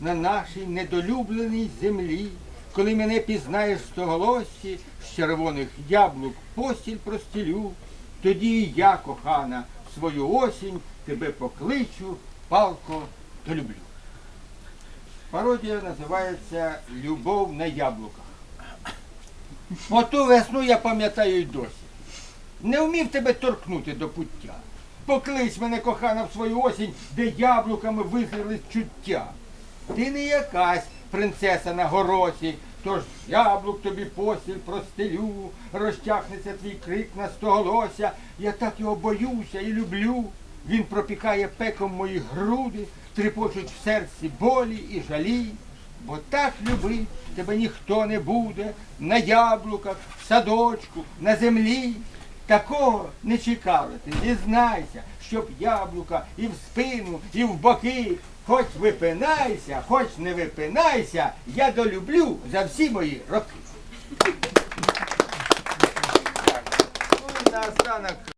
на нашій недолюбленій землі, коли мене пізнаєш в стоголосі, з червоних яблук постіль простілю, тоді я, кохана, свою осінь тебе покличу, палко долюблю. Пародія називається Любов на яблуках. Оту весну я пам'ятаю й досі. Не вмів тебе торкнути до пуття. Поклич мене, кохана, в свою осінь, де яблуками визріли чуття. Ти не якась принцеса на горосі, тож яблук тобі постіль простелю, розтягнеться твій крик на стоголося. Я так його боюся і люблю. Він пропікає пеком мої груди, трепочуть в серці болі і жалі. Бо так любить тебе ніхто не буде на яблуках, в садочку, на землі. Такого не чекали ти, дізнайся, щоб яблука і в спину, і в боки. Хоч випинайся, хоч не випинайся, я долюблю за всі мої роки. І наостанок